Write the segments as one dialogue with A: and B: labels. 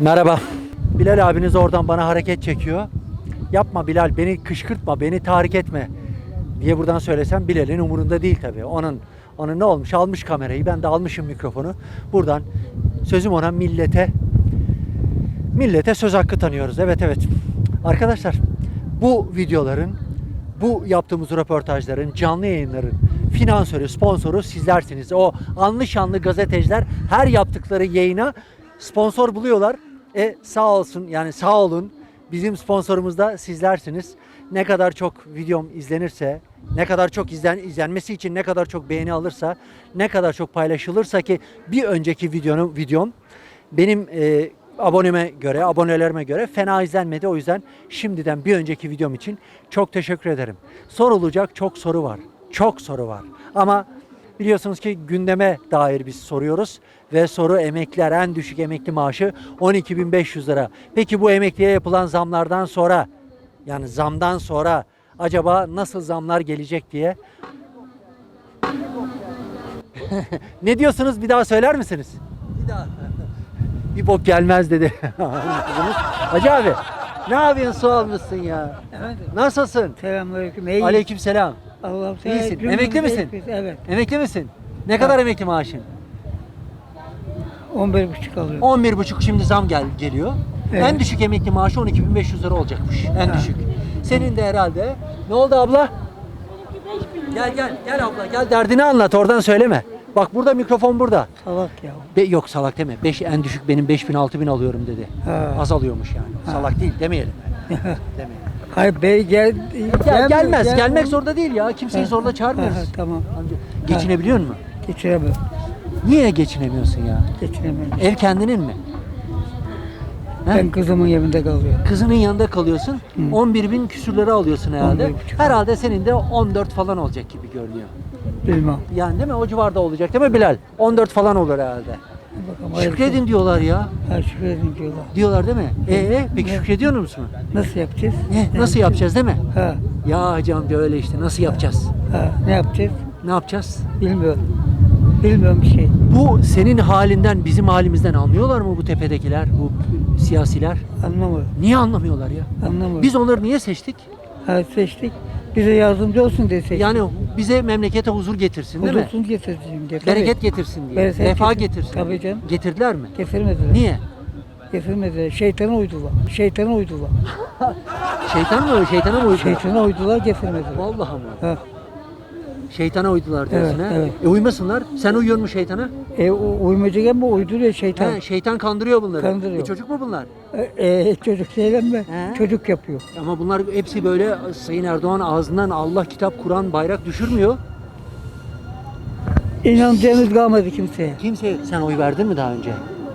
A: Merhaba. Bilal abiniz oradan bana hareket çekiyor. Yapma Bilal beni kışkırtma, beni tahrik etme diye buradan söylesem Bilal'in umurunda değil tabii. Onun onun ne olmuş? Almış kamerayı. Ben de almışım mikrofonu. Buradan sözüm ona millete millete söz hakkı tanıyoruz. Evet evet. Arkadaşlar bu videoların bu yaptığımız röportajların, canlı yayınların finansörü, sponsoru sizlersiniz. O anlı şanlı gazeteciler her yaptıkları yayına sponsor buluyorlar. E sağ olsun yani sağ olun. Bizim sponsorumuz da sizlersiniz. Ne kadar çok videom izlenirse, ne kadar çok izlen, izlenmesi için ne kadar çok beğeni alırsa, ne kadar çok paylaşılırsa ki bir önceki videonun videom benim e, aboneme göre, abonelerime göre fena izlenmedi. O yüzden şimdiden bir önceki videom için çok teşekkür ederim. Sorulacak çok soru var. Çok soru var. Ama biliyorsunuz ki gündeme dair biz soruyoruz ve soru emekliler en düşük emekli maaşı 12.500 lira. Peki bu emekliye yapılan zamlardan sonra yani zamdan sonra acaba nasıl zamlar gelecek diye ne diyorsunuz bir daha söyler misiniz? Bir daha. bir bok gelmez dedi. Hacı abi ne yapıyorsun su almışsın ya?
B: Efendim?
A: Nasılsın?
B: Selamünaleyküm. İyi.
A: Aleykümselam.
B: Allah'ım
A: İyisin.
B: cümlemize
A: Emekli misin?
B: Evet.
A: Emekli misin? Ne kadar emekli maaşın?
B: 11 buçuk alıyorum.
A: 11,5 şimdi zam gel geliyor.
B: Evet.
A: En düşük emekli maaşı 12.500 lira olacakmış. En
B: Ha.
A: düşük. Senin de herhalde. Ne oldu abla? Gel gel gel abla gel derdini anlat oradan söyleme. Bak burada mikrofon burada.
B: Salak ya.
A: Be- yok salak deme. 5 en düşük benim 5000 6000 alıyorum dedi.
B: Ha.
A: Az alıyormuş yani.
B: Ha.
A: Salak değil demeyelim. Demeyelim.
B: Hayır bey gel.
A: Gel, gelmez.
B: gel-
A: Gelmek zorunda değil ya. Kimseyi zorla çağırmıyoruz.
B: Tamam.
A: Geçinebiliyor musun?
B: Geçiremem.
A: Niye geçinemiyorsun ya?
B: Geçiremem.
A: Ev kendinin mi? He?
B: Ben kızımın evinde kalıyorum.
A: Kızının yanında kalıyorsun.
B: Hı.
A: 11 bin küsür lira alıyorsun herhalde.
B: 11,5.
A: Herhalde senin de 14 falan olacak gibi görünüyor.
B: Bilmem.
A: Yani değil mi? O civarda olacak değil mi Bilal? 14 falan olur herhalde.
B: Hayırlısı.
A: Şükredin diyorlar ya.
B: Ha şükredin diyorlar.
A: Diyorlar değil mi? Ee, peki şükrediyor musun?
B: Nasıl yapacağız?
A: Ne? Nasıl yapacağız değil mi?
B: Ha.
A: Ya hacı amca öyle işte. Nasıl yapacağız?
B: Ha. Ne yapacağız?
A: Ne yapacağız?
B: Bilmiyorum. Bilmiyorum bir şey.
A: Bu senin halinden, bizim halimizden anlıyorlar mı bu tepedekiler, bu siyasiler?
B: Anlamıyorum.
A: Niye anlamıyorlar ya?
B: Anlamıyorum.
A: Biz onları niye seçtik?
B: ha, seçtik. Bize yardımcı olsun diye seçtik.
A: Yani bize memlekete huzur getirsin değil mi?
B: Huzursuz getireceğim diye. Tabii.
A: Bereket getirsin diye.
B: Bereket
A: Refah
B: getir-
A: getirsin.
B: Tabii canım.
A: Getirdiler mi?
B: Getirmediler.
A: Niye?
B: Getirmediler. Şeytana uydular. Şeytana uydular.
A: Şeytan mı? Şeytana mı uydular?
B: Şeytana uydular getirmediler.
A: Vallahi mı?
B: Ha.
A: Şeytana uydular diyorsun
B: Evet,
A: ha?
B: evet.
A: E uymasınlar. Sen uyuyor mu şeytana?
B: E, o uymacık ama uyduruyor şeytan.
A: He, şeytan kandırıyor bunları.
B: Kandırıyor.
A: E, çocuk mu bunlar?
B: E, e, çocuk söylenme.
A: He.
B: Çocuk yapıyor.
A: Ama bunlar hepsi böyle Sayın Erdoğan ağzından Allah kitap Kur'an bayrak düşürmüyor.
B: İnanacağınız kalmadı kimseye.
A: Kimse sen oy verdin mi daha önce?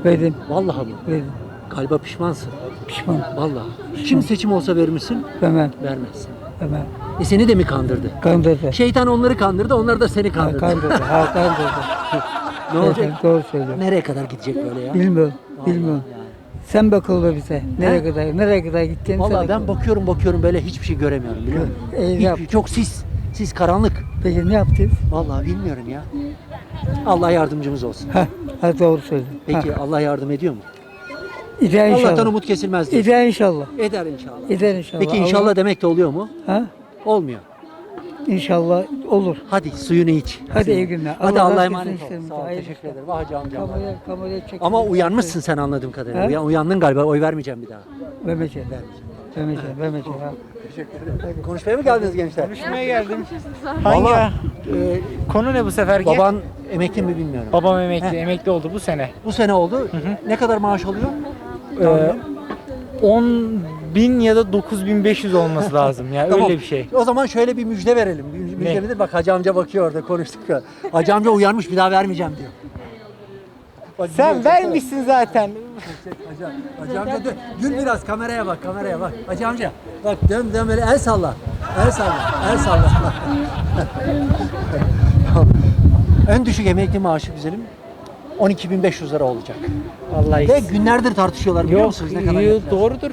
B: Verdim.
A: Vallahi mı?
B: Verdim.
A: Galiba pişmansın.
B: Pişman.
A: Vallahi. Şimdi seçim olsa verir misin?
B: Vermem.
A: Vermezsin.
B: Vermem.
A: E seni de mi kandırdı?
B: Kandırdı.
A: Şeytan onları kandırdı, onlar da seni
B: Ha,
A: kandırdı.
B: kandırdı. Ha, kandırdı.
A: ne olacak?
B: Doğru söylüyor.
A: Nereye kadar gidecek böyle ya?
B: Bilmiyorum. Bilmiyorum. Sen bak ola bize. Nereye kadar? Nereye kadar gideceğini
A: Vallahi ben
B: bak.
A: bakıyorum bakıyorum böyle hiçbir şey göremiyorum biliyor musun?
B: İyi
A: Hiç-
B: yap.
A: çok sis, sis karanlık.
B: Peki ne yapacağız?
A: Vallahi bilmiyorum ya. Allah yardımcımız olsun.
B: Ha, ha doğru söylüyorsun.
A: Peki
B: Ha.
A: Allah yardım ediyor mu?
B: İder inşallah.
A: Allah'tan umut kesilmez diyor.
B: İder inşallah.
A: Eder inşallah.
B: İder inşallah.
A: Peki inşallah demek de oluyor mu?
B: Allah- Ha?
A: Olmuyor.
B: İnşallah olur.
A: Hadi suyunu iç.
B: Hadi iyi günler.
A: Hadi
B: Allah
A: Allah'a emanet ol. Sağ ol. Teşekkür ederim. Hacı amcam.
B: Kameraya, kameraya çek.
A: Ama uyanmışsın sen anladığım kadarıyla.
B: He?
A: Uyan- uyandın galiba. Oy vermeyeceğim bir daha.
B: Vermeyeceğim. Vermeyeceğim. Vermeyeceğim. Ha.
A: Konuşmaya mı geldiniz gençler?
C: Konuşmaya geldim. Hangi
A: Vallahi,
C: ya?
A: e,
C: Konu ne bu seferki?
A: baban emekli mi bilmiyorum.
C: Babam emekli,
A: Heh.
C: emekli oldu bu sene.
A: Bu sene oldu. Ne kadar maaş alıyor?
C: Ee, 10 bin ya da 9500 olması lazım ya
A: Tamam.
C: öyle bir şey.
A: O zaman şöyle bir müjde verelim. Bir Müjde nedir? Bak Hacı amca bakıyor orada konuştuk ya. Hacı amca uyanmış bir daha vermeyeceğim diyor. Bak,
C: Sen vermişsin zaten.
A: Hacı, Hacı amca dön. Gül biraz kameraya bak kameraya bak. Hacı amca bak dön dön böyle el salla. El salla. El salla. en düşük emekli maaşı güzelim 12.500 lira olacak.
C: Vallahi.
A: Ve günlerdir tartışıyorlar biliyor
C: Yok,
A: musunuz ne kadar
C: yo- doğrudur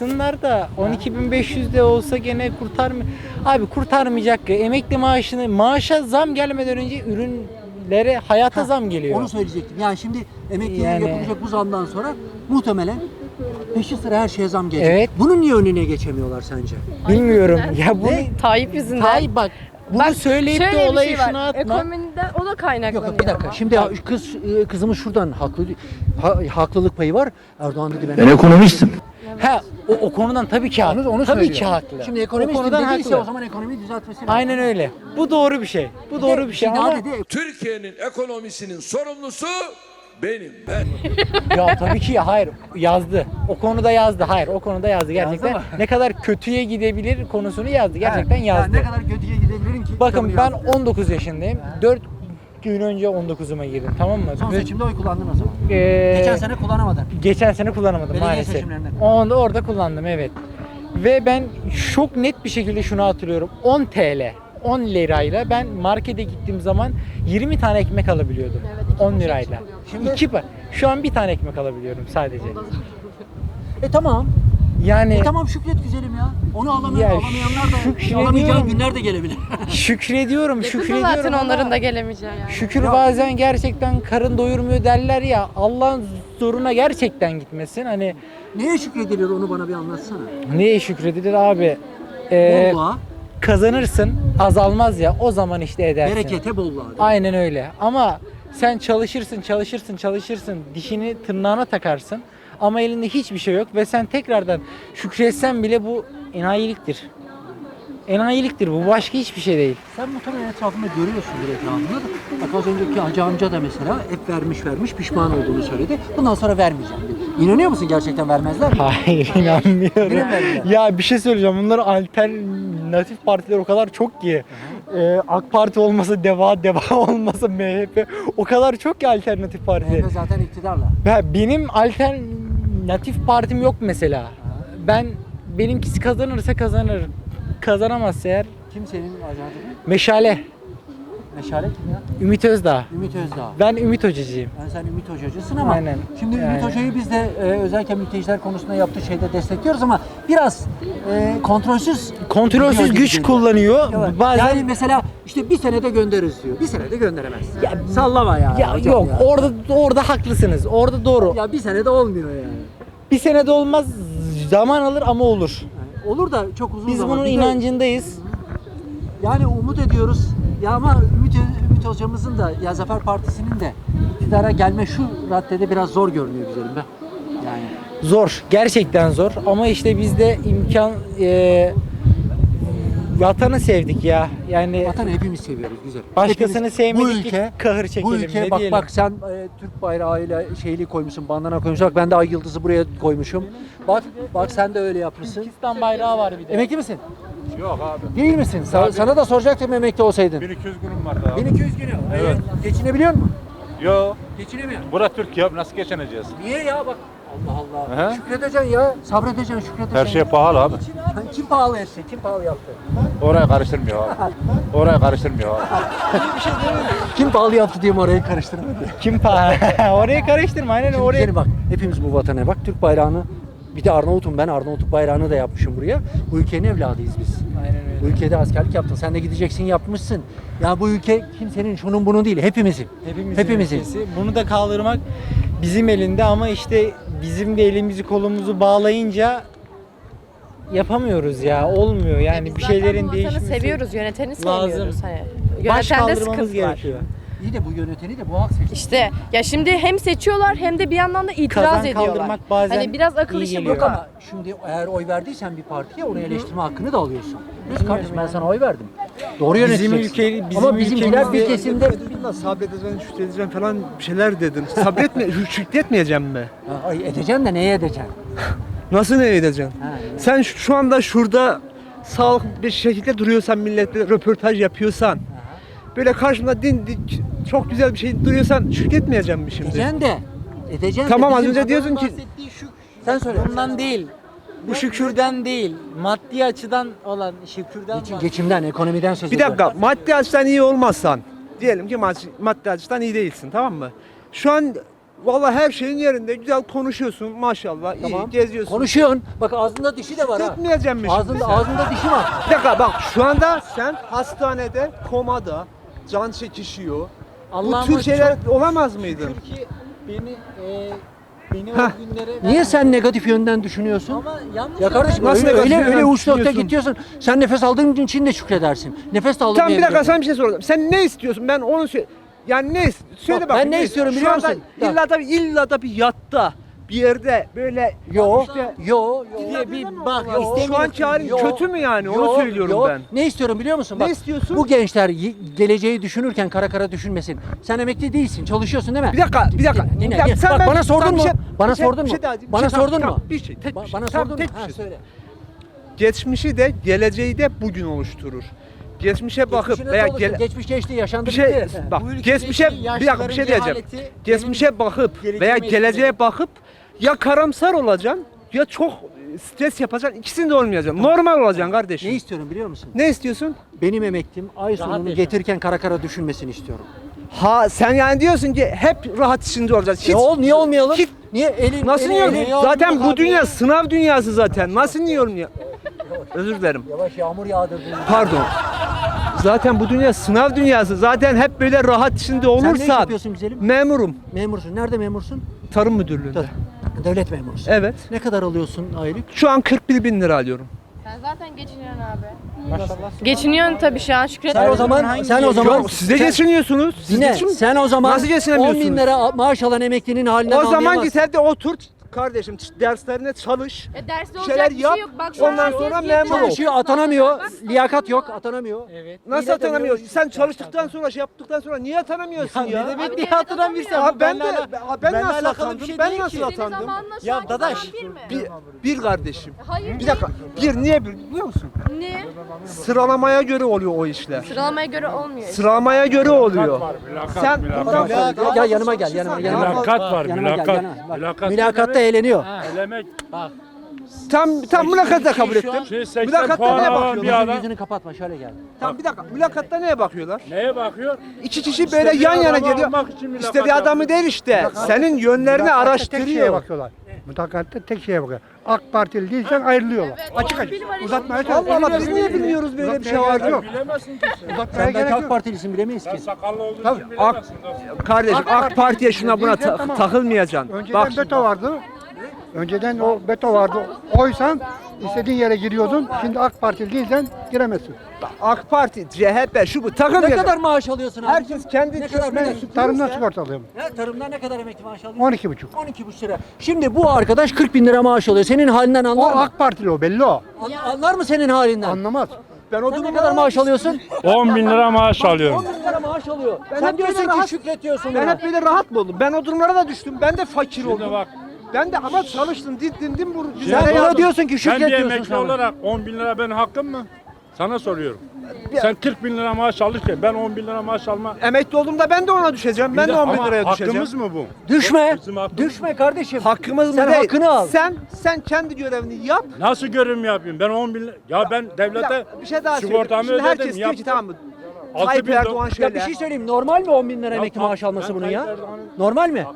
C: tartışsınlar da 12.500 de olsa gene kurtarmıyor. Abi kurtarmayacak ya. Emekli maaşını maaşa zam gelmeden önce ürün emeklilere hayata zam geliyor.
A: Onu söyleyecektim. Yani şimdi emekliye
C: Yani-
A: yapılacak bu zamdan sonra muhtemelen peşi sıra her şeye zam gelecek.
C: Evet.
A: Bunun niye önüne geçemiyorlar sence?
C: Bilmiyorum. Ya bu
D: Tayyip yüzünden.
C: Tayyip bak bunu
D: Bak,
C: söyleyip
D: şöyle
C: de
D: bir
C: olayı
D: şey var.
C: şuna atma.
D: Ekonomiden o da kaynaklanıyor.
A: Yok yok bir dakika.
D: ama.
A: Şimdi ya, kız e, kızımız şuradan haklı ha- haklılık payı var. Erdoğan dedi ben.
E: Ben ekonomistim.
C: Ha o, o konudan tabii ki haklı.
A: Onu, onu
C: tabii
A: söylüyor.
C: ki haklı.
A: Şimdi
C: o
A: ekonomist
C: konudan
A: dediyse
C: haklı.
A: o zaman ekonomiyi düzeltmesi lazım.
C: Aynen öyle. Bu doğru bir şey. Bu doğru bir şey ama
A: dedi,
F: Türkiye'nin ekonomisinin sorumlusu benim. Ben.
C: ya tabii ki hayır yazdı. O konuda yazdı. Hayır o konuda yazdı gerçekten.
A: mı?
C: ne kadar kötüye gidebilir konusunu yazdı. Gerçekten
A: Ha,
C: yazdı.
A: Ne kadar kötüye gidebilirim ki?
C: Bakın ben
A: yazdı.
C: 19 yaşındayım. 4 gün önce 19'uma girdim tamam mı?
A: Son
C: Ve-
A: seçimde oy kullandın o zaman.
C: Ee,
A: Geçen sene kullanamadın.
C: Geçen sene kullanamadım
A: Belediye
C: maalesef.
A: seçimlerinde.
C: Onda orada kullandım evet. Ve ben çok net bir şekilde şunu hatırlıyorum. 10 TL, 10 lirayla ben markete gittiğim zaman 20 tane ekmek alabiliyordum.
D: Evet, iki
C: 10
D: poşet
C: lirayla.
D: çıkıyor.
C: Şimdi iki pa- Şu an bir tane ekmek alabiliyorum sadece.
A: E tamam.
C: Yani
A: E tamam şükret güzelim ya. Onu alamayan,
C: Ya
A: alamayanlar da
C: şükrediyorum.
A: alamayacağın günler de gelebilir.
C: şükrediyorum,
D: Yakında
C: şükrediyorum.
D: zaten
C: ama
D: onların da gelemeyeceği yani.
C: Şükür bazen gerçekten karın doyurmuyor derler ya. Allah'ın zoruna gerçekten gitmesin. Hani
A: Neye şükredilir onu bana bir anlatsana.
C: neye şükredilir abi? Ee,
A: Bolluğa,
C: kazanırsın azalmaz ya o zaman işte edersin.
A: berekete, bolluğa.
C: Aynen öyle ama sen çalışırsın çalışırsın çalışırsın dişini tırnağına takarsın ama elinde hiçbir şey yok ve sen tekrardan şükretsen bile bu enayiliktir. Enayiliktir bu başka hiçbir şey değil.
A: Sen muhtemelen etrafında görüyorsundur etrafında da. Bak az önceki hacı amca da mesela hep vermiş vermiş pişman olduğunu söyledi. Bundan sonra vermeyeceğim dedi. İnanıyor musun gerçekten vermezler mi?
C: Hayır inanmıyorum. Ya bir şey söyleyeceğim. Bunların alternatif partiler o kadar çok ki. Ee, AK Parti olmasa DEVA, DEVA olmasa MHP o kadar çok ki alternatif parti.
A: MHP zaten iktidarla.
C: Ben, benim alternatif partim yok mesela. Ben benimkisi kazanırsa kazanır. Kazanamazsa eğer
A: Kim senin acaba?
C: Meşale,
A: Meşale kim ya?
C: Ümit Özdağ.
A: Ümit Özdağ.
C: Ben Ümit Hocacıyım.
A: Yani sen Ümit Hocacısın ama
C: Aynen.
A: şimdi Ümit
C: Yani.
A: Hoca'yı biz de e, özellikle mülteciler konusunda yaptığı şeyde destekliyoruz ama biraz e, kontrolsüz
C: Kontrolsüz
A: gidiyor gibi
C: güç
A: geliyor.
C: kullanıyor.
A: Evet.
C: Bazen
A: Yani mesela işte bir senede göndeririz diyor. Bir senede gönderemez. Ya, Sallama ya.
C: ya
A: hocam
C: yok orada orada haklısınız. Orada doğru.
A: Ya bir senede olmuyor yani.
C: Bir senede olmaz. Zaman alır ama olur.
A: Yani olur da çok uzun
C: Biz
A: zaman.
C: bunun
A: Bir de-
C: inancındayız.
A: Yani umut ediyoruz. Ya ama Ümit, Ümit hocamızın da ya Zafer Partisi'nin de iktidara gelme şu raddede biraz zor görünüyor güzelim be. Yani
C: Zor. Gerçekten zor. Ama işte biz de imkan e, vatanı sevdik ya. Yani
A: vatanı hepimiz seviyoruz güzel.
C: Başkasını
A: Hepimiz-
C: sevmedik
A: bu
C: ki
A: ülke,
C: kahır çekelim,
A: Bu ülke
C: ne
A: bak
C: diyelim?
A: bak sen e, Türk bayrağıyla şeyli koymuşsun, bandana koymuşsun. Bak ben de ay yıldızı buraya koymuşum. Bak bak sen de öyle yapmışsın.
C: Türkistan bayrağı var bir de.
A: Emekli misin?
G: Yok abi.
A: Değil misin? Sa- sana da soracaktım emekli olsaydın.
G: 1200 günüm vardı abi.
A: 1200 günü.
G: Evet.
A: Geçinebiliyor musun?
G: Yok.
A: Geçinemiyor.
G: Bura Türkiye nasıl geçineceğiz?
A: Niye ya bak Allah Allah.
G: He?
A: Şükredeceksin ya. Sabredeceksin, şükredeceksin.
G: Her şey pahalı abi.
A: Kim pahalı şey? Kim pahalı yaptı?
G: Oraya karıştırmıyor abi. Oraya karıştırmıyor abi.
A: Kim pahalı yaptı diye mi orayı karıştırmadı?
C: Kim pa? Oraya karıştırma aynen
A: Şimdi
C: oraya.
A: bak hepimiz bu vatana bak Türk bayrağını bir de Arnavut'um ben Arnavutluk bayrağını da yapmışım buraya. Bu ülkenin evladıyız biz.
C: Aynen
A: Bu
C: öyle.
A: ülkede askerlik yaptın. Sen de gideceksin yapmışsın. Ya bu ülke kimsenin şunun bunun değil. Hepimizin.
C: Hepimizin,
A: Hepimizin.
C: ülkesi. Bunu da kaldırmak bizim elinde ama işte bizim de elimizi kolumuzu bağlayınca yapamıyoruz ya. Olmuyor yani bir
D: Zaten
C: şeylerin
D: bu vatanı
C: değişmesi.
D: seviyoruz, yöneteni
C: lazım.
D: sevmiyoruz. Hani.
C: Baş
D: Yönetende
C: kaldırmamız
D: sıkıntı var.
C: gerekiyor.
A: İyi de bu yöneteni de bu halk seçti.
D: İşte ya şimdi hem seçiyorlar hem de bir yandan da itiraz
C: Kazan
D: ediyorlar.
C: kaldırmak bazen
D: hani biraz akıl
C: iyi
D: işi
C: geliyor.
D: bu
A: Yok
D: ama.
A: ama şimdi eğer oy verdiysen bir partiye onu eleştirme hakkını da alıyorsun. Biz kardeşim ben sana oy verdim. Doğru
C: Bizim
A: yöneteceksin.
C: ülke bizim
A: Ama bizimkiler bir
C: ülkemizde-
A: kesimde
H: Sabredeceğim, şükredeceğim falan bir şeyler dedin. Sabretme, şükretmeyeceğim mi?
A: Ha, ay edeceksin de neye edeceksin?
H: Nasıl ne edeceksin?
A: Ha,
H: Sen şu şu anda şurada sağlıklı bir şekilde duruyorsan, milletle röportaj yapıyorsan, böyle karşımda dindik, çok güzel bir şey duruyorsan şükretmeyeceğim mi şimdi?
A: edeceksin de. Edeceksin
H: Tamam,
A: de.
H: az
A: Bizim
H: önce diyorsun ki-
A: Sen söyle.
C: bundan değil. Bu şükürden değil. Maddi açıdan olan şükürden
A: Geçim, geçimden, ekonomiden söz
H: Bir
A: ediyorum.
H: dakika, maddi açıdan iyi olmazsan, diyelim ki mad- maddi açıdan iyi değilsin, tamam mı? Şu an vallahi her şeyin yerinde, güzel konuşuyorsun maşallah,
A: Tamam.
H: iyi geziyorsun.
A: Konuşuyorsun. Bak ağzında dişi de var ha.
H: Şükretmeyeceğim mi şimdi
A: Ağzında,
H: sen?
A: ağzında dişi var.
H: Bir dakika bak şu anda sen hastanede komada can çekişiyor. Bu
C: Allah'ıma
H: tür şeyler olamaz mıydı?
C: şükür ki beni e, beni
H: Heh.
C: o günlere
A: Niye sen negatif yönden düşünüyorsun?
C: ama yanlış
A: Ya kardeşim
H: Nasıl
A: öyle öyle, öyle uç nokta gidiyorsun. Sen nefes aldığın için de şükredersin. Nefes de
H: Tamam bir dakika
A: alınmayabilir.
H: sana bir şey soracağım. Sen ne istiyorsun? Ben onu söyle. Yani ne ist- söyle
A: Bak,
H: bak.
A: ben ne istiyorum biliyor musun? Bak.
H: illa da illa da bir yatta bir yerde böyle
A: Yo,
H: işte
A: yo, yo.
C: diye bir bak
H: Yo, şu halin
A: Yo,
H: kötü mü yani?
A: yo,
H: Onu söylüyorum
A: yo.
H: ben.
A: Ne istiyorum biliyor musun?
H: Ne
A: Bak,
H: istiyorsun?
A: Bu gençler y- geleceği düşünürken kara kara düşünmesin. Sen emekli değilsin, çalışıyorsun değil mi?
H: Bir dakika, bir dakika.
A: Dinle,
H: Bir
A: dinle.
H: dakika, sen
A: Bak
H: ben-
A: bana sordun mu?
H: bir şey-
A: bana
H: bir şey-
A: sordun
H: bir
A: mu?
H: şey daha- bir
A: bana
H: şey-
A: sordun
H: tamam,
A: mu?
H: bir şey, tek bir
A: Ba-
H: şey.
A: Bana
H: Tamam,
A: sordun
H: tek
A: mu?
H: bir
A: Ha,
H: şey.
A: söyle.
H: Geçmişi de geleceği de bugün oluşturur. Geçmişe bakıp veya gele-
A: geçmiş geçti, yaşandı
H: bir şey
A: bitti.
H: bak
C: Bu ülkedeki
H: geçmişe bir dakika bir
C: yaşlıların
H: şey diyeceğim.
C: cehaleti
H: Geçmişe bakıp
C: geleceğime
H: veya
C: etkiledi.
H: geleceğe bakıp ya karamsar olacaksın ya çok stres yapacaksın. İkisini de olmayacaksın. Normal olacaksın kardeşim.
A: Ne istiyorum biliyor musun?
H: Ne istiyorsun?
A: Benim emeklim ay sonunu
C: yaşa.
A: getirirken kara kara düşünmesini istiyorum.
H: Ha sen yani diyorsun ki hep rahat içinde olacağız. Hiç,
A: E ol, niye olmayalım?
H: hiç-
A: niye elin
H: Nasıl
A: eli-
H: niye
A: eli-
H: olmuyor?
A: eli-
H: Zaten bu
A: abi.
H: dünya sınav dünyası zaten. Nasıl niye olmuyor? Özür dilerim.
A: Yavaş yağmur yağdırdı.
H: Pardon. Zaten bu dünya sınav dünyası. Zaten hep böyle rahat içinde
A: Sen ne iş
H: olursa
A: yapıyorsun güzelim?
H: memurum.
A: Memursun. Nerede memursun?
H: Tarım müdürlüğünde.
A: Dur. Devlet memurusun.
H: Evet.
A: Ne kadar alıyorsun aylık?
H: Şu an 41 bin lira alıyorum.
D: Sen zaten geçiniyorsun abi. Geçiniyorsun tabii şu an şükret.
A: Sen o zaman sen o zaman
H: Yok, siz de
A: sen-
H: geçiniyorsunuz. Siz
A: Dinle,
H: geçin-
A: sen o zaman
H: Nasıl geçinemiyorsunuz?
A: 10 bin lira maaş alan emeklinin halinden
H: O zaman
A: anlayamazsın.
H: git evde otur kardeşim derslerine çalış.
D: E derste olacak
H: şeyler
D: bir
H: yap,
D: şey yok. Bak şu an
H: ondan
D: herkes
H: sonra
D: geçiniyor.
H: memur ol.
A: Çalışıyor, atanamıyor. Liyakat yok, atanamıyor.
C: Evet.
H: Nasıl atanamıyor? Sen çalıştıktan sonra şey yaptıktan sonra niye atanamıyorsun ya?
C: Ne demek
D: devlet
C: hatırlamıyorsam
H: Abi ben de ben, nasıl
C: alakalı
H: atandım?
C: şey
H: ben
C: değil
H: nasıl
C: ki.
D: Senin
H: atandım?
D: zamanla şu
C: Ya
D: anki
C: dadaş,
D: zaman bir mi?
H: Bir, bir kardeşim.
D: Hayır
H: Bir dakika. Bir niye bir biliyor musun?
D: Ne?
H: Sıralamaya göre oluyor o işler.
D: Sıralamaya göre olmuyor.
H: Sıralamaya göre oluyor. Sen bundan
A: Ya,
H: sonra
A: ya yanıma gel, yanıma gel.
G: Mülakat var,
A: yanıma gel,
G: mülakat.
A: yanıma. Bak,
G: Mülakat
A: Mülakatta eğleniyor.
G: Elemek.
H: tam tam mülakatta kabul ettim.
C: an-
G: Şey 80
H: Mülakatta
G: puan
H: neye
G: alan
H: bakıyorlar?
G: bir
A: Yüzünü,
G: adam.
A: yüzünü kapatma, şöyle gel.
H: Tam bir dakika. Mülakatta neye bakıyorlar?
G: Neye bakıyor?
H: İki kişi böyle
G: İstediği
H: yan yana
G: adamı
H: geliyor.
G: almak için mülakat
H: İstediği adamı değil işte. Senin yönlerini
E: Tek şeye
H: araştırıyor.
E: bakıyorlar. Mülakatta tek şeye bakıyor. AK Partili değilsen ayrılıyorlar.
D: Evet,
E: açık açık. Uzatmaya.
H: Allah Allah biz niye bilmiyoruz böyle bir şey var?
E: yok.
G: Bilemezsin ki sen.
E: Uzatmaya
A: Sen belki
E: gerek
A: AK
E: yok.
A: Partilisin bilemeyiz ki.
G: Sakallı olduğu
E: Tabii.
G: için
H: Ak,
G: bilemezsin. dostum.
H: kardeşim AK Parti'ye şuna buna ta-
E: Tamam.
H: takılmayacaksın.
E: Önceden
H: Bak
E: beto vardı. Önceden o beto vardı. Oysan istediğin yere giriyordun. Şimdi AK Partili değilsen giremezsin.
H: AK Parti, CHP şu bu
A: Ne
H: takılmayacaksın.
A: kadar maaş alıyorsun abi?
H: Herkes kendi
A: ne kadar
H: ben-
A: biliyorsun?
E: Tarımdan sigorta alıyorum.
A: Ne, tarımdan ne kadar emekli maaş alıyorsun?
E: 12 buçuk.
A: 12,5 lira. Şimdi bu arkadaş 40 bin lira maaş alıyor. Senin halinden
E: O
A: anlar mı?
E: AK Partili o belli o.
A: An- anlar mı senin halinden?
E: Anlamaz.
H: Ben o
A: Sen ne kadar maaş alıyorsun?
G: 10 bin lira maaş
A: 10
G: alıyorum.
A: bin lira maaş alıyor.
H: Ben
A: Sen
H: hep
A: diyorsun
H: böyle
A: ki
H: rahat-
A: şükretiyorsun
H: Ben hep böyle rahat mı oldum? Ben o durumlara da düştüm. Ben de fakir
G: Şimdi
H: oldum.
G: bak
H: Ben de ama çalıştım, didindim bu
A: Sen
H: güzel
A: buna
H: hayatım.
A: diyorsun ki
G: ben bir
A: şükretiyorsun
G: emekli
A: sana.
G: olarak 10 bin lira benim hakkım mı? Sana soruyorum. Sen 40 bin lira maaş alırken ben 10 bin lira maaş alma.
H: Emekli olduğumda ben de ona düşeceğim. Ben
G: Bir
H: de
G: de
H: 10 bin
G: ama
H: liraya düşeceğim.
G: Hakkımız mı bu?
A: Düşme.
G: Bizim hakkımız-
A: Düşme kardeşim.
H: Hakkımız mı
A: Sen
H: değil.
A: hakkını al.
H: Sen sen kendi görevini yap.
G: Nasıl görüm yapayım? Ben 10 bin lira... Ya ben devlete
H: Ya, bir şey daha söyleyeyim.
G: sigortamı
H: Şimdi
G: ödedim.
H: herkes diyor ki
G: yaptım.
H: tamam mı?
G: 6
H: Tayyip Erdoğan
G: do-
H: şöyle.
A: Ya bir şey söyleyeyim. Normal mi 10 bin lira emekli maaş alması
G: ben
A: bunun ya? Normal mi?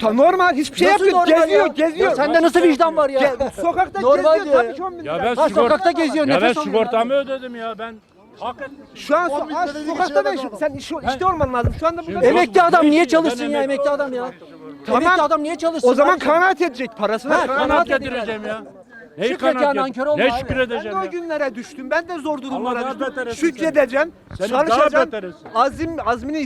H: Ta normal hiçbir şey
A: Nasıl
H: yapmıyor.
A: normal
H: Geziyor,
A: ya?
H: geziyor.
A: Ya sende nasıl vicdan var ya?
H: Ge- sokakta
A: Normal
H: geziyor
A: diyor
H: tabii ki 10 bin
G: Ya
H: lira.
G: ben
A: Ha
G: sigort-
A: sokakta geziyor
G: Ya ben
A: nefes alıyor.
G: sigortamı ödedim ya ben. Hak ettim.
H: Şu an
E: 10 bin
H: so- ha, sokakta işin?
E: kalma.
H: Sen iş, işte olman lazım. Şu anda burada
G: Şimdi-
A: Emekli adam niye
G: Ben
A: çalışsın ya
G: emekli-
A: adam ya? Emekli adam niye çalışsın?
H: o zaman
A: kardeşim?
H: kanaat edecek parasını.
A: Ha,
H: kanaat
G: Kanaat getireceğim ya. Neyi
A: Şükret
G: kanaat
A: nankör olma
G: Ne
A: abi.
G: şükür
H: Ben de o
G: ya?
H: günlere düştüm. Ben de zor durumlara
G: daha
H: düştüm.
G: beter daha
H: Çalışacaksın.
G: beter etsin.
H: Azim, azmini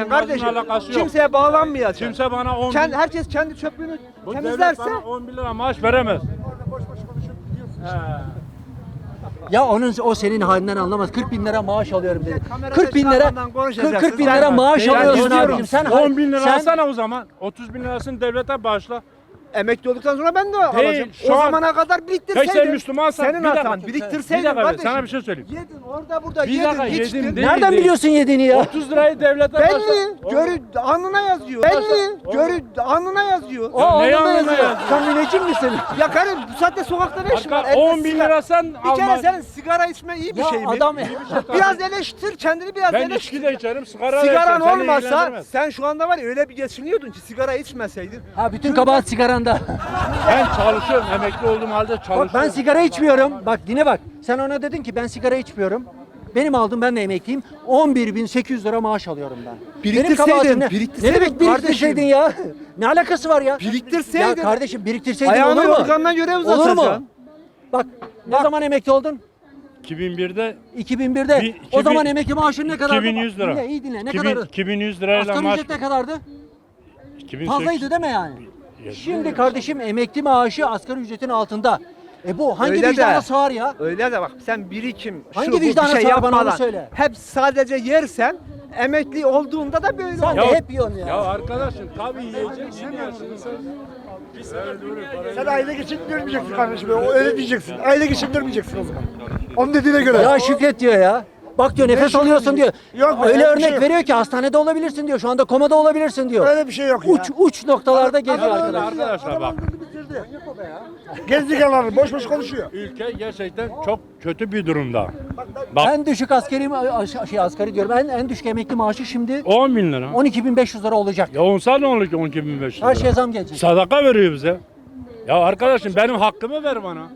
G: azmin
H: kardeşim.
G: alakası yok.
H: Kimseye bağlanmayacaksın.
G: Kimse bana 10 bin,
H: Kend- herkes kendi çöplüğünü
G: bu devlet
H: temizlerse
G: bana 10 bin lira maaş veremez.
A: Ya onun o senin halinden anlamaz. 40 bin lira maaş alıyorum dedi.
H: Kamerada
A: 40 bin lira
H: şamandan
A: 40,
H: konuşacaksın.
A: 40 bin
H: Sen-
A: lira maaş
H: Ben
A: alıyorsun
H: istiyorum.
A: abicim. Sen
G: 10 bin lira
A: sen,
G: alsana o zaman. 30 bin lirasını devlete bağışla.
H: Emekli olduktan sonra ben de alacağım.
G: şu
H: o
G: an-
H: zamana kadar biriktirseydin.
G: Peki sen Müslümansan
H: Senin
G: bir dakika,
H: hatan.
G: bir
H: Biriktirseydin
G: dakika
H: kardeşim.
G: sana bir şey söyleyeyim.
H: Yedin orada burada
G: Bir
H: yedin
G: dakika,
H: içtin.
G: yedim değil.
A: Nereden biliyorsun yediğini ya?
G: 30 lirayı devlete.
H: Belli. Görü alnına yazıyor. Belli. Görü alnına yazıyor.
A: O
G: Ya neyi
A: anlamda
G: anlamaya
A: yazıyor.
G: yazıyor?
A: Sen müneccim misin?
H: Ya karım bu saatte sokakta ne işin var?
G: Arka
H: Elde
G: 10 bin
H: sigara-
G: lira sen
H: Bir kere
G: alma.
H: senin sigara içme iyi bir
A: Ya
H: şey mi?
A: adam
H: Biraz eleştir kendini biraz
G: Ben
H: eleştir.
G: içki de içerim, sigara da
H: Sigaran.
G: Seni
H: olmasa
G: ilgilendirmez.
H: sen şu anda var ya öyle bir geçiniyordun ki sigara içmeseydin.
A: Ha bütün kabahat sigaranda.
G: Ben çalışıyorum, emekli olduğum halde çalışıyorum.
A: Bak ben sigara içmiyorum. Bak dine bak. Sen ona dedin ki ben sigara içmiyorum. Benim aldığım ben de emekliyim. 11.800 lira maaş alıyorum ben.
H: Biriktirseydin,
A: kabahatim ne?
H: biriktirseydin
A: Ne demek biriktirseydin
H: kardeşim.
A: ya? ne alakası var ya?
H: Biriktirseydin.
A: Ya kardeşim biriktirseydin
H: Ayağını
A: olur mu?
H: yorgandan göre
A: Olur mu? Bak ne zaman emekli oldun?
G: 2001'de
A: 2001'de.
G: Bir-
A: o zaman
G: 2000
A: emekli maaşın ne kadardı?
G: 2100 lira.
A: Dinle, iyi dinle. Ne
G: 2000,
A: kadardı?
G: 2100 lirayla
A: Asgari
G: maaş
A: ücret ne kadardı?
G: 2800
A: Fazlaydı değil mi yani? Şimdi kardeşim emekli maaşı asgari ücretin altında. E bu hangi
H: Öyle
A: vicdana
H: de.
A: sığar ya?
H: Öyle de bak sen birikim,
A: Hangi
H: şu bu bir
A: vicdana
H: şey
A: sığar bana onu
H: yapmadan
A: söyle.
H: hep sadece yersen emekli olduğunda da böyle
A: Sen
H: olur.
A: de hep yiyorsun ya.
G: Ya arkadaşım tabii yiyeceksin ya.
E: Sen aile geçindirmeyeceksin kardeşim. Öyle diyeceksin. Aile geçindirmeyeceksin o zaman. Onun dediğine göre.
A: Ya Şükret diyor ya. Bak diyor nefes alıyorsun diyor.
E: Yok be,
A: Öyle
E: öyle bir
A: örnek
E: şey yok.
A: veriyor ki hastanede olabilirsin diyor. Şu anda komada olabilirsin diyor.
E: Öyle bir şey yok ya.
A: Uç uç noktalarda geziyor arkadaş.
G: Arkadaşlar bak
E: Gezdik yalanı. Boş boş konuşuyor.
G: ülke gerçekten çok kötü bir durumda. Bak
A: En düşük askeri ma- şey asgari diyorum. En, en düşük emekli maaşı şimdi
G: 10 bin lira.
A: 12.500 lira olacak.
G: Ya olsa ne olur ki 12.500
A: Her
G: lira?
A: şeye zam gelecek.
G: Sadaka veriyor bize. Ya arkadaşım benim hakkımı ver bana.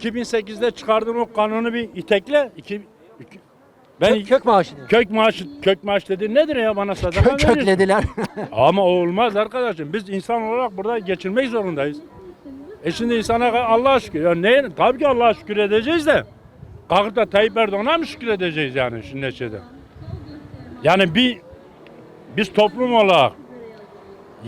G: 2008'de çıkardığın o kanunu bir itekle. İki, iki- ben
A: Kök, kök maaşı diyor.
G: kök maaşı kök maaş dedi nedir ya bana sadaka
A: Kök,
G: veriyorsun.
A: köklediler.
G: Ama o olmaz arkadaşım. Biz insan olarak burada geçirmek zorundayız. E şimdi insana Allah'a şükür. Ya ne? Tabii ki Allah'a şükür edeceğiz de. Kalkıp da Tayyip Erdoğan'a mı şükür edeceğiz yani şimdi neticede? Yani bir biz toplum olarak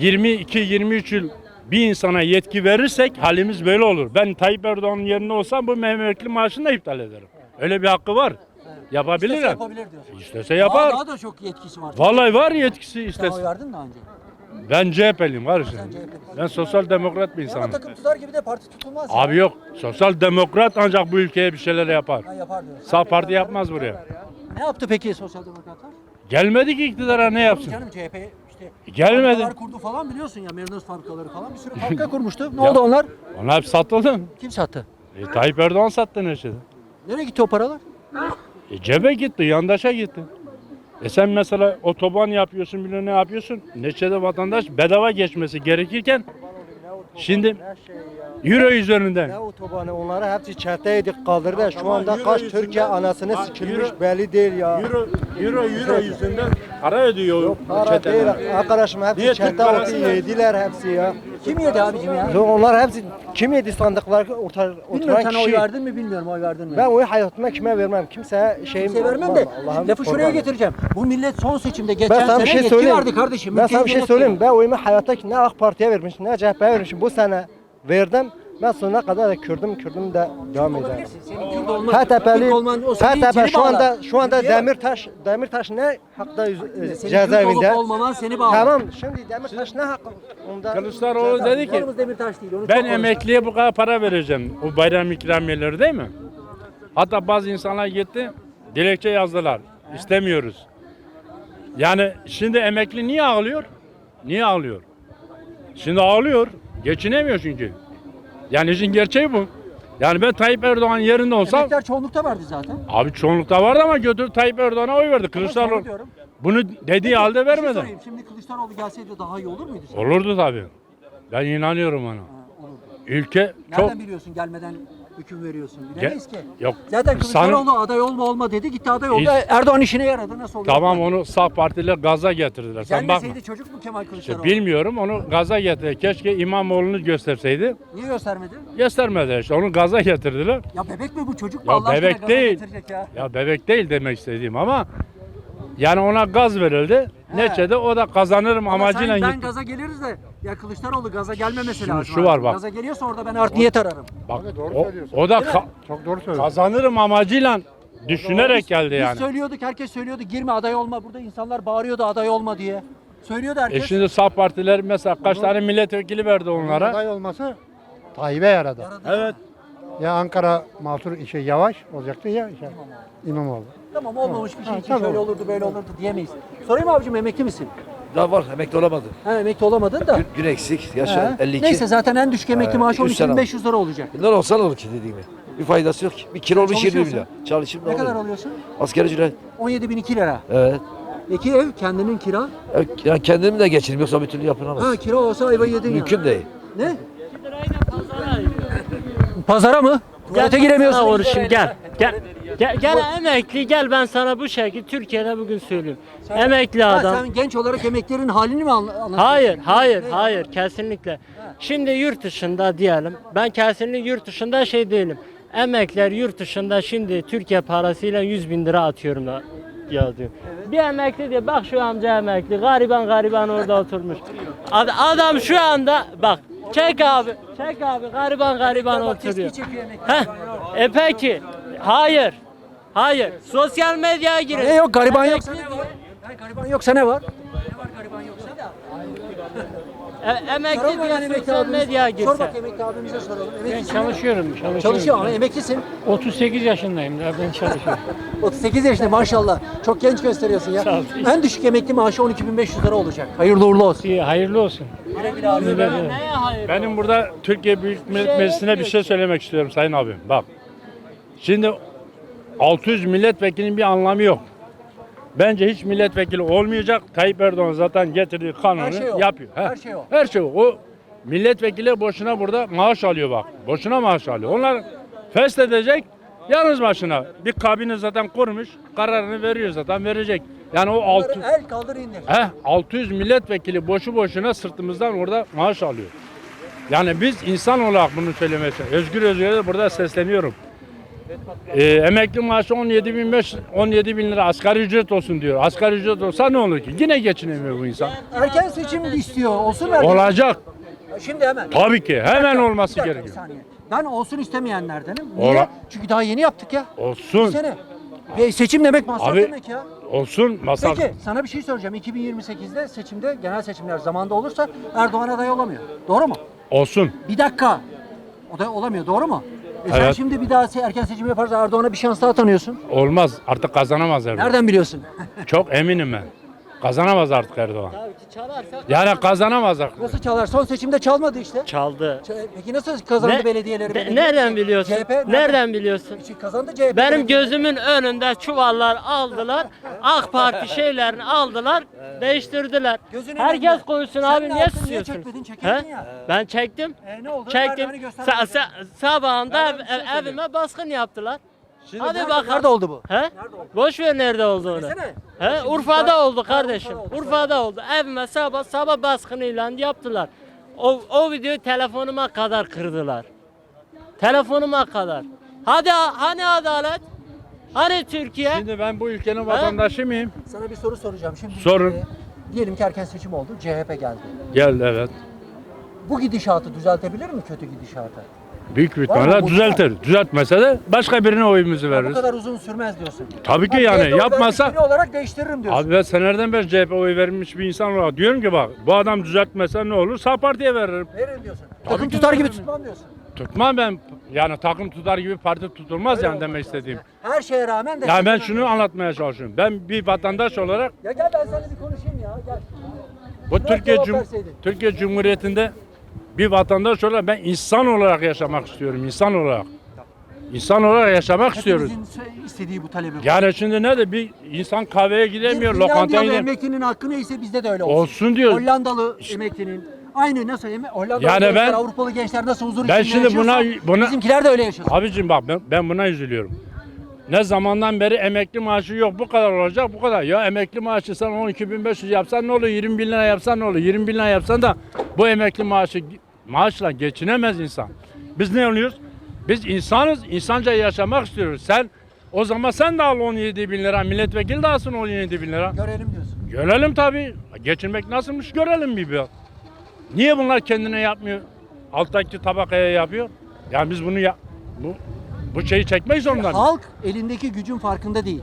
G: 22-23 yıl bir insana yetki verirsek halimiz böyle olur. Ben Tayyip Erdoğan'ın yerinde olsam bu emekli maaşını da iptal ederim. Öyle bir hakkı var. Yapabilir.
A: İstese
G: ya.
A: yapabilir diyorsun.
G: İstese yapar.
A: Daha, daha da çok yetkisi var.
G: Vallahi var yetkisi
A: Sen oy
G: istese.
A: verdin daha önce.
G: Ben CHP'liyim kardeşim.
A: CHP'lisin.
G: Ben sosyal demokrat bir
A: Ya
G: insanım.
A: takım tutar gibi de parti tutulmaz. ya.
G: Abi yok. Sosyal demokrat ancak bu ülkeye bir şeyler yapar.
A: Ha, yapar diyorsun.
G: Sağ parti yapmaz buraya.
A: Ne yaptı peki sosyal demokratlar?
G: Gelmedi ki iktidara ne yapsın?
A: Canım CHP işte
G: Gelmedi.
A: fabrikalar kurdu falan biliyorsun ya Merinos fabrikaları falan bir sürü fabrika kurmuştu. Ne oldu onlar?
G: Onlar hep satıldı.
A: Kim sattı?
G: E, Tayyip Erdoğan sattı neşede.
A: Nereye gitti o paralar?
G: E, cebe gitti, yandaşa gitti. E sen mesela otoban yapıyorsun, bile ne yapıyorsun? Neçede vatandaş bedava geçmesi gerekirken şimdi euro üzerinden.
I: Ne otobanı onları hepsi çeteydik kaldırdı. Şu
G: tamam,
I: anda
G: euro
I: kaç
G: yüzünden-
I: Türkiye anasını
G: Ha,
I: sikilmiş
G: euro-
I: belli değil ya.
G: Euro, euro, euro yüzünden para ödüyor
I: Para
G: çeteler.
I: değil arkadaşım
G: Niye
I: hepsi
G: Türk
I: çete
G: parası
I: otu
G: ver?
I: yediler hepsi ya.
A: Kim yedi abicim ya?
I: Onlar hepsi kim yedi sandıklar otur,
A: Bilmiyorum
I: oturan
A: sen oy
I: kişi.
A: verdin mi bilmiyorum oy verdin mi?
I: Ben oy hayatıma kime vermem. Kimseye şeyim
A: Kimseye vermem de
I: Allah'ım
A: lafı şuraya
I: kurbanı.
A: getireceğim. Bu millet son seçimde geçen
I: Ben sana
A: sene
I: şey
A: yetki
I: söyleyeyim.
A: verdi kardeşim.
I: Ben
A: Ülkeyi
I: sana bir şey
A: yönetti.
I: söyleyeyim. Ben oyumu hayatta ne AK Parti'ye vermişim ne CHP'ye vermişim. Bu sene verdim. Ben sonuna kadar da Kürdüm Kürdüm de devam ederim. HDP
A: seni
I: şu anda şu anda Demirtaş Demirtaş ne hakta yüz- e,
A: Senin Kürt olup
I: cezaevinde?
A: olmaman seni bağlar.
I: Tamam şimdi Demirtaş ne hakkı onda?
G: Kılıçdaroğlu dedi ki
A: Demirtaş değil. Onu
G: ben emekliye bu kadar para vereceğim. O bayram ikramiyeleri değil mi? Hatta bazı insanlar gitti dilekçe yazdılar. İstemiyoruz. Yani şimdi emekli niye ağlıyor? Niye ağlıyor? Şimdi ağlıyor. Geçinemiyor çünkü. Yani işin gerçeği bu. Yani ben Tayyip Erdoğan yerinde olsam
A: Emekliler çoğunlukta verdi zaten.
G: abi çoğunlukta vardı ama götür Tayyip Erdoğan'a oy verdi. Kılıçdaroğlu
A: diyorum,
G: bunu dediği halde
A: bir şey
G: vermedi.
A: sorayım. Şimdi Kılıçdaroğlu gelseydi daha iyi olur muydu?
G: Olurdu tabii. Ben inanıyorum ona.
A: Ha, olurdu.
G: Ülke çok
A: Nereden biliyorsun gelmeden hüküm veriyorsun? Bilemeyiz ki.
G: yok.
A: Zaten Kılıçdaroğlu
G: Sanı-
A: aday olma olma dedi gitti aday oldu.
G: Hiç-
A: Erdoğan işine yaradı nasıl oluyor?
G: Tamam onu sağ partiler gaza getirdiler. Sen bakma.
A: Gelmeseydi çocuk mu Kemal
G: İşte
A: Kılıçdaroğlu?
G: bilmiyorum onu gaza getirdi. Keşke İmamoğlu'nu gösterseydi.
A: Niye göstermedi?
G: Göstermedi işte onu gaza getirdiler.
A: Ya bebek mi bu çocuk mu?
G: Ya
A: Allah
G: bebek değil.
A: Ya.
G: Ya bebek değil demek istediğim ama yani ona gaz verildi. Neçede o da kazanırım
A: Ama
G: amacıyla
A: sen, ben
G: gitti.
A: gaza geliriz de ya Kılıçdaroğlu gaza gelmemesi
G: Şimdi
A: lazım.
G: şu var bak.
A: Gaza geliyorsa orada ben art niyet ararım.
G: Bak
E: doğru
G: o,
E: söylüyorsun.
G: o da ka-
E: Çok doğru söylüyorsun.
G: kazanırım amacıyla düşünerek geldi
A: Biz
G: yani.
A: söylüyorduk herkes söylüyordu girme aday olma. Burada insanlar bağırıyordu aday olma diye. Söylüyordu
G: E
A: herkes.
G: şimdi sağ partiler mesela kaç tane milletvekili verdi onlara?
E: Aday olması Tayyip'e yaradı.
A: Yaradı.
G: Evet.
E: Ya Ankara Mansur şey Yavaş olacaktı ya şey, İmamoğlu.
A: Tamam olmamış bir şey
E: Ha,
A: için şöyle
E: olur.
A: olurdu böyle olurdu diyemeyiz. Sorayım abicim emekli misin?
J: Daha var emekli olamadım.
A: Ha emekli olamadın da.
J: Gün, gün eksik.
A: Ha.
J: Yaşım 52.
A: Neyse zaten en düşük emekli
J: Ha,
A: maaşı
J: üç sene
A: 12.500 lira olacak.
J: Ne olsa ne olur ki dediğim gibi. Bir faydası yok ki. Bir kilo olmuş 20 bin lira. Çalışayım
A: Ne
J: ne,
A: kadar
J: olur?
A: alıyorsun?
J: Asgari ücret.
A: 17.002 lira.
J: Evet.
A: Peki ev kendinin kira?
J: Yani kendimi de geçireyim yoksa bir türlü yapılamaz.
A: Ha kira olsa ayva yedin ya.
J: Mümkün değil.
A: Ne? Pazara mı? Tuvalete giremiyorsun.
K: Gel. Gel. Gel, gel emekli gel ben sana bu şekilde Türkiye'de bugün söyleyeyim. emekli adam.
A: sen genç olarak emeklerin halini mi anla- anlatıyorsun?
K: Hayır, hayır, hayır kesinlikle. Şimdi yurt dışında diyelim. Ben kesinlikle yurt dışında şey değilim. Emekler yurt dışında şimdi Türkiye parasıyla 100 bin lira atıyorum da yazıyor. Bir emekli diye bak şu amca emekli gariban gariban orada oturmuş. Ad- adam şu anda bak çek abi çek abi gariban gariban oturuyor. Heh, e peki hayır hayır sosyal medyaya girin.
A: Ne yok gariban yoksa ne var? Gariban yoksa ne var? Ne var gariban yoksa da?
K: E, emekli
A: Soralım
K: diye
A: hemen emekli
K: sosyal
A: abimize.
K: medyaya
A: Sor
K: girse.
A: bak emekli abimize soralım. Emeklisin.
L: Çalışıyorum, çalışıyorum.
A: Çalışıyor ama emeklisin.
L: 38 yaşındayım daha ben çalışıyorum.
A: 38 yaşında maşallah. Çok genç gösteriyorsun ya.
L: Ol.
A: En düşük emekli maaşı 12.500 lira olacak. Hayırlı uğurlu olsun.
L: İyi, hayırlı olsun.
A: Güle güle abi.
L: Güle güle.
K: Neye hayır?
G: Benim burada Türkiye Büyük Millet Meclisi'ne bir şey söylemek istiyorum Sayın abim. Bak. Şimdi 600 milletvekilinin bir anlamı yok. Bence hiç milletvekili olmayacak. Tayyip Erdoğan zaten getirdiği kanunu
A: Her şey o.
G: yapıyor. He.
A: Her şey o.
G: Her şey o. O milletvekili boşuna burada maaş alıyor bak. Boşuna maaş alıyor. Onlar fest edecek. Yalnız başına bir kabine zaten kurmuş. Kararını veriyor zaten verecek. Yani o 600
A: El kaldır indir.
G: He, 600 milletvekili boşu boşuna sırtımızdan orada maaş alıyor. Yani biz insan olarak bunu söylemeye çalışıyoruz. Özgür Özgür'e de burada sesleniyorum. Ee, emekli maaşı 17 bin, 17 bin lira asgari ücret olsun diyor. Asgari ücret olsa ne olur ki? Yine geçinemiyor bu insan.
A: Erken seçim istiyor. Olsun mu erken?
G: Olacak.
A: Şimdi hemen.
G: Tabii ki. Hemen
A: Bir
G: olması
A: dakika, bir
G: gerekiyor.
A: saniye. Ben olsun istemeyenlerdenim. Niye?
G: Ola-
A: Çünkü daha yeni yaptık ya. Bir
G: Olsun.
A: sene. Ve seçim demek masraf
G: Abi-
A: demek ya.
G: Olsun. Masal.
A: Peki sana bir şey soracağım. 2028'de seçimde genel seçimler zamanda olursa Erdoğan aday olamıyor. Doğru mu?
G: Olsun.
A: Bir dakika. O da olamıyor. Doğru mu? E sen
G: Evet.
A: şimdi bir daha se- erken seçim yaparsa Erdoğan'a bir şans daha tanıyorsun.
G: Olmaz. Artık kazanamaz Erdoğan.
A: Nereden biliyorsun?
G: Çok eminim ben. Kazanamaz artık Erdoğan.
K: Tabii ki çalarsa
G: Yani kazanamaz artık.
A: nasıl çalar? Son seçimde çalmadı işte.
K: çaldı.
A: Ç- Peki nasıl kazandı
K: Ne-
A: belediyeleri?
K: Ne-
A: belediye?
K: nereden biliyorsun?
A: CHP nereden?
K: Nereden biliyorsun?
A: İşte kazandı CHP.
K: Benim gözümün önünde çuvallar aldılar. AK Parti şeylerini aldılar, değiştirdiler.
A: Gözünün
K: Herkes
A: önünde.
K: koysun
A: Sen
K: abi niye
A: yaptın, niye
K: susuyorsun?
A: çekmedin? Çekerdin
K: He?
A: ya.
K: Ben çektim.
A: E, ne oldu?
K: Çektim. Sa- sa- sabahında ev-
A: şey
K: evime baskın yaptılar. Hadi
A: Nerede-
K: bakalım.
A: Nerede oldu bu?
K: He? Boş ver nerede olduğunu.
A: Söylesene.
K: He?
A: Şimdi
K: Urfa'da
A: Urfa-
K: oldu
A: Ha,
K: kardeşim.
A: Urfa'da oldu.
K: Urfa'da oldu. Evime sabah sabah baskınıyla yaptılar. O, o videoyu telefonuma kadar kırdılar. Telefonuma kadar. Hadi hani adalet? Hani Türkiye?
G: Şimdi ben bu ülkenin vatandaşı mıyım?
A: Sana bir soru soracağım. Şimdi
G: Sorun.
A: e, diyelim ki erken seçim oldu. CHP geldi.
G: Gel evet.
A: Bu gidişatı düzeltebilir mi kötü gidişatı?
G: Büyük bir
A: Var mı
G: ihtimalle
A: bu
G: düzeltir. Düzeltmese de başka birine oyumuzu
A: Ya bu
G: veririz.
A: kadar uzun sürmez diyorsun.
G: Tabii ki
A: Ha,
G: yani
A: CHP
G: yapmasa
A: biri olarak değiştiririm diyorsun.
G: Abi ben senelerden beri CHP oy vermiş bir insan olarak diyorum ki bak bu adam düzeltmese ne olur? Sağ partiye veririm.
A: Veririm diyorsun. Takım
G: ki
A: tutar gibi
G: veririm.
A: tutmam diyorsun.
G: Tutmam ben yani takım tutar gibi parti tutulmaz
A: Öyle
G: yani demek istediğim.
A: Her şeye rağmen de.
G: Ya ben şunu anlatmaya çalışıyorum. Ben bir vatandaş olarak
A: Ya gel ben seninle bir konuşayım ya. Gel.
G: bu Türkiye
A: cevap
G: Cum
A: verseydin.
G: Türkiye Cumhuriyeti'nde bir vatandaş olarak ben insan olarak yaşamak istiyorum. insan olarak. İnsan olarak yaşamak istiyoruz.
A: Hepimizin istediği bu talebi. bu.
G: Yani şimdi ne de bir insan kahveye gidemiyor, lokantaya
A: Finlandiyalı
G: gidemiyor.
A: emeklinin hakkı neyse bizde de öyle olsun.
G: Olsun diyor.
A: Hollandalı emeklinin aynı nasıl eme Hollandalı
G: Yani
A: gençler,
G: ben-
A: Avrupalı gençler nasıl huzur
G: Ben
A: içinde
G: şimdi buna-
A: yaşıyorsa
G: buna-
A: bizimkiler de öyle yaşasın.
G: Abicim bak ben, ben buna üzülüyorum. Ne zamandan beri emekli maaşı yok bu kadar olacak bu kadar. Ya emekli maaşı sen 12.500 yapsan ne olur 20 bin lira yapsan ne olur 20 bin lira yapsan da bu emekli maaşı maaşla geçinemez insan. Biz ne oluyoruz? Biz insanız insanca yaşamak istiyoruz. Sen o zaman sen de al 17 bin lira milletvekili de alsın 17 bin lira.
A: Görelim diyorsun.
G: Görelim tabii. Geçinmek nasılmış görelim bir biraz. Niye bunlar kendine yapmıyor? Alttaki tabakaya yapıyor. Yani biz bunu ya bu bu şeyi çekmek zorundayız.
A: Halk elindeki gücün farkında değil.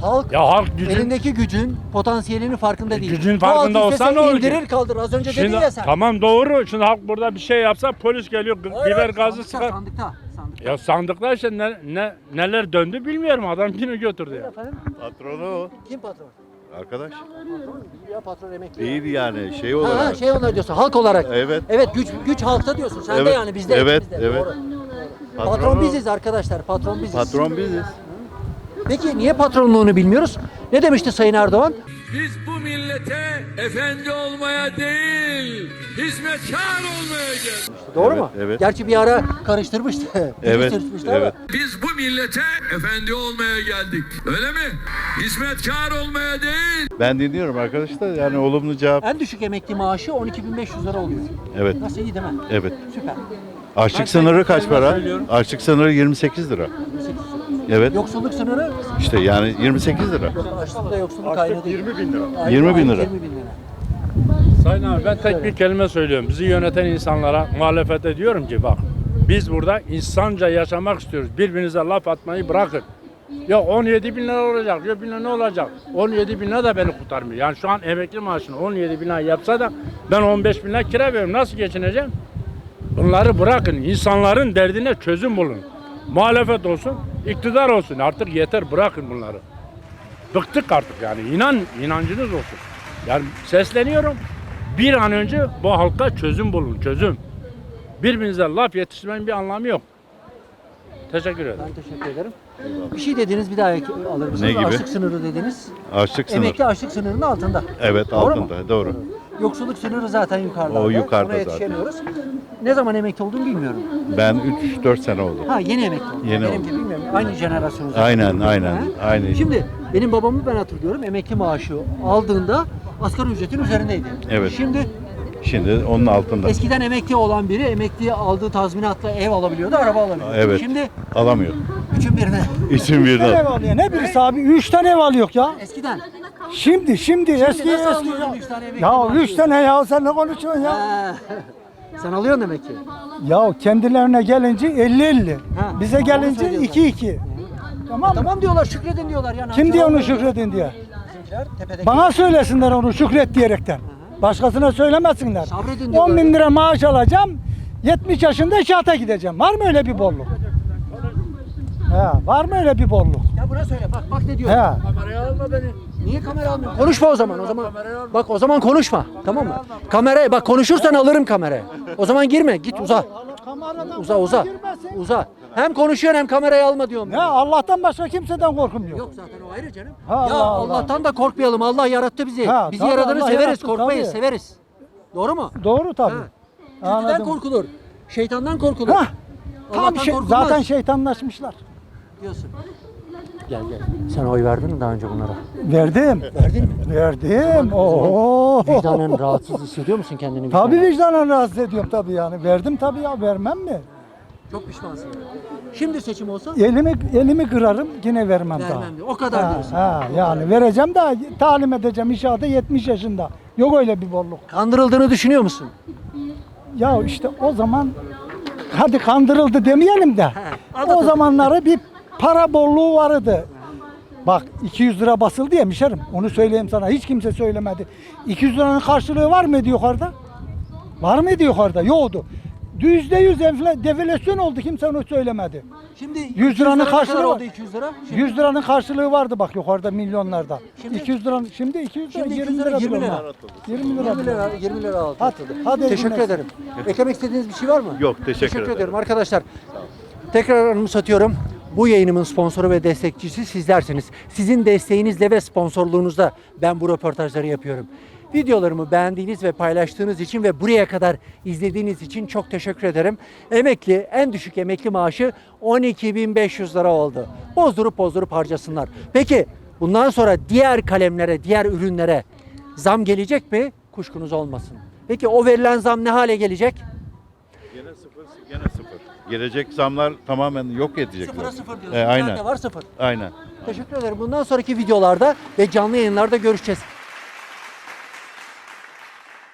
A: Halk
G: Ya halk gücün
A: elindeki gücün potansiyelinin farkında değil.
G: gücün
A: Bu halk
G: farkında olsa
A: istese
G: ne olur ki?
A: indirir kaldır. Az önce dedin
G: Şimdi
A: ya sen.
G: tamam doğru. Şimdi halk burada bir şey yapsa polis geliyor gı-
A: Hayır,
G: biber
A: hayır,
G: gazı
A: sandıkta,
G: sıkar.
A: Sandıkta, sandıkta.
G: Ya sandıklar işte ne, ne neler döndü bilmiyorum. Adam yine götürdü ya.
A: Efendim?
M: Patronu o.
A: Kim patron?
M: Arkadaş.
A: Patron ya patron emekli.
M: İyiydi yani şey
A: Ha,
M: olarak.
A: ha, şey onlar diyorsun halk olarak.
M: Evet.
A: Evet güç güç halkta diyorsun. Sen de
M: Evet,
A: yani bizde.
M: evet,
A: bizde.
M: evet.
A: Doğru. Patron
M: Patronu-
A: biziz arkadaşlar. Patron biziz.
M: Patron biziz.
A: Peki niye patronluğunu bilmiyoruz? Ne demişti Sayın Erdoğan?
F: Biz bu millete efendi olmaya değil, hizmetkar olmaya geldik.
A: Doğru
M: Evet,
A: mu?
M: evet.
A: Gerçi bir ara karıştırmıştı.
M: Evet,
A: Karıştırmıştı ama
M: evet.
F: Biz bu millete efendi olmaya geldik. Öyle mi? Hizmetkar olmaya değil.
M: Ben dinliyorum arkadaşlar. Yani olumlu cevap.
A: En düşük emekli maaşı 12.500 lira oluyor.
M: Evet.
A: Nasıl iyi değil mi?
M: Evet.
A: Süper.
M: Açlık sınırı kaç para? Açlık sınırı 28 lira. Evet.
A: Yoksulluk sınırı
M: İşte yani 28 lira.
A: açlıkta yoksulluk değil.
M: 20 bin lira.
A: Aynı-
M: 20 bin lira.
A: 20 bin lira.
G: Sayın abi ben tek bir kelime söylüyorum. Bizi yöneten insanlara muhalefet ediyorum ki bak biz burada insanca yaşamak istiyoruz. Birbirinize laf atmayı bırakın. Ya 17 bin lira olacak, ya bin lira ne olacak? 17 bin lira da beni kurtarmıyor. Yani şu an emekli maaşını 17 bin lira yapsa da ben 15 bin lira kira veriyorum. Nasıl geçineceğim? Bunları bırakın. İnsanların derdine çözüm bulun. Muhalefet olsun, iktidar olsun. Artık yeter bırakın bunları. Bıktık artık yani. İnan, inancınız olsun. Yani sesleniyorum. Bir an önce bu halka çözüm bulun, çözüm. Birbirinize laf yetiştirmenin bir anlamı yok. Teşekkür ederim.
A: Ben teşekkür ederim. Bir şey dediniz bir daha ek- alır mısınız?
M: Ne gibi?
A: Açlık sınırı dediniz.
M: Açlık sınırı.
A: Emekli açlık sınırının altında.
M: Evet
A: Doğru mu?
M: altında. Doğru.
A: Yoksulluk sınırı zaten yukarıda.
M: O yukarıda
A: Ona yetişemiyoruz. Ne zaman emekli olduğumu bilmiyorum.
M: Ben 3-4 sene oldu.
A: Ha yeni emekli oldum.
M: Yeni
A: Benim
M: oldu.
A: gibi bilmiyorum. Aynı jenerasyonuz. zaten.
M: Aynen, aynen,
A: Ha?
M: aynen.
A: Şimdi benim babamı ben hatırlıyorum. Emekli maaşı aldığında asgari ücretin üzerindeydi.
M: Evet.
A: Şimdi
M: Şimdi onun altında.
A: eskiden emekli olan biri emekli aldığı tazminatla ev alabiliyordu, araba alabiliyordu.
M: Evet.
A: Şimdi
M: Alamıyor.
A: üçün birine.
M: İçin birden.
N: alıyor? Ne birisi abi? Üç tane ev alıyor ya.
A: Eskiden.
N: Şimdi, şimdi, eski,
A: nasıl
N: eski.
A: alıyordun üç tane emekli
N: Ya
A: maaşı?
N: üç tane ya sen ne konuşuyorsun ya?
A: Ha. Sen alıyorsun demek ki.
N: Ya kendilerine gelince 50-50.
A: Ha,
N: Bize
A: onu
N: gelince
A: söylüyorlar.
N: 2-2. Tamam mı?
A: Tamam diyorlar şükredin diyorlar. Yani
N: Kim diyor onu şükredin diye?
A: tepedeki-
N: Bana söylesinler onu şükret diyerekten. Başkasına söylemesinler.
A: Sabredin
N: 10
A: diyorlar.
N: bin lira maaş alacağım. 70 yaşında şahata gideceğim. Var mı öyle bir bolluk? He, var mı öyle bir bolluk?
A: Ya buna söyle bak bak ne diyor.
N: He.
G: Kameraya alma beni.
A: Niye kamera almıyorsun? Konuşma o zaman o zaman. Bak o zaman konuşma tamam mı? Kameraya bak konuşursan alırım kameraya. O zaman girme git uza. Uza uza. Uza. Hem konuşuyorsun hem kamerayı alma diyorum.
N: Ya Allah'tan başka kimseden korkum yok.
A: Yok zaten o ayrı canım.
N: Ha,
A: ya
N: Allah Allah.
A: Allah'tan da korkmayalım. Allah yarattı bizi.
N: Ha,
A: bizi
N: tabii, Allah
A: severiz,
N: yarattı,
A: korkmayız,
N: tabii.
A: severiz. Doğru mu?
N: Doğru tabii.
A: Ha. Kötüden
N: Anladım.
A: korkulur. Şeytandan korkulur.
N: Hah, Tam
A: Allah'tan
N: şey,
A: korkulmaz
N: zaten şeytanlaşmışlar.
A: diyorsun. Gel gel. Sen oy verdin mi daha önce bunlara?
N: Verdim.
A: Verdin mi?
N: Verdim. Oo.
A: Vicdanen rahatsız hissediyor musun kendini?
N: Tabii
A: vicdanen?
N: vicdanen rahatsız ediyorum tabii yani. Verdim tabii ya vermem mi?
A: Çok pişmansın. Şimdi seçim olsa
N: Elimi elimi kırarım yine vermem, daha.
A: vermem diyor. O kadar
N: Ha,
A: diyorsun.
N: ha, yani vereceğim de talim edeceğim inşaata 70 yaşında. Yok öyle bir bolluk.
A: Kandırıldığını düşünüyor musun?
N: Ya işte o zaman hadi kandırıldı demeyelim de o
A: aldatıldı.
N: zamanları bir para bolluğu vardı. Bak 200 lira basıldı ya Mişerim. Onu söyleyeyim sana. Hiç kimse söylemedi. 200 liranın karşılığı var mıydı yukarıda? Var mıydı yukarıda? Yoktu. Yüzde yüz devalüasyon oldu. Kimse onu söylemedi.
A: Şimdi
N: 100 liranın karşılığı
A: oldu 200 lira? Şimdi,
N: 100 liranın karşılığı vardı bak yukarıda milyonlarda.
A: Şimdi-
N: 200 liranın şimdi 200 lira
A: Şimdi
N: 20
A: 200
N: lira,
A: lira, 20
N: diyorum
A: lira.
N: ben. 20 lira.
A: 20
N: diyorum.
A: lira 20 lira aldı.
N: Hadi, hadi
A: Teşekkür ederim. Eklemek istediğiniz bir şey var mı?
M: Yok, teşekkür
A: ederim.
M: ederim.
A: arkadaşlar. Tekrar anımsatıyorum. Bu yayınımın sponsoru ve destekçisi sizlersiniz. Sizin desteğinizle ve sponsorluğunuzla ben bu röportajları yapıyorum. Videolarımı beğendiğiniz ve paylaştığınız için ve buraya kadar izlediğiniz için çok teşekkür ederim. Emekli, en düşük emekli maaşı 12.500 lira oldu. Bozdurup bozdurup harcasınlar. Peki bundan sonra diğer kalemlere, diğer ürünlere zam gelecek mi? Kuşkunuz olmasın. Peki o verilen zam ne hale gelecek?
M: Gene sıfır, gene sıfır. Gelecek zamlar tamamen yok edecekler.
A: Sıfıra sıfır diyorsun.
M: E, aynen.
A: Nerede var sıfır.
M: Aynen.
A: Teşekkür ederim. Bundan sonraki videolarda ve canlı yayınlarda görüşeceğiz.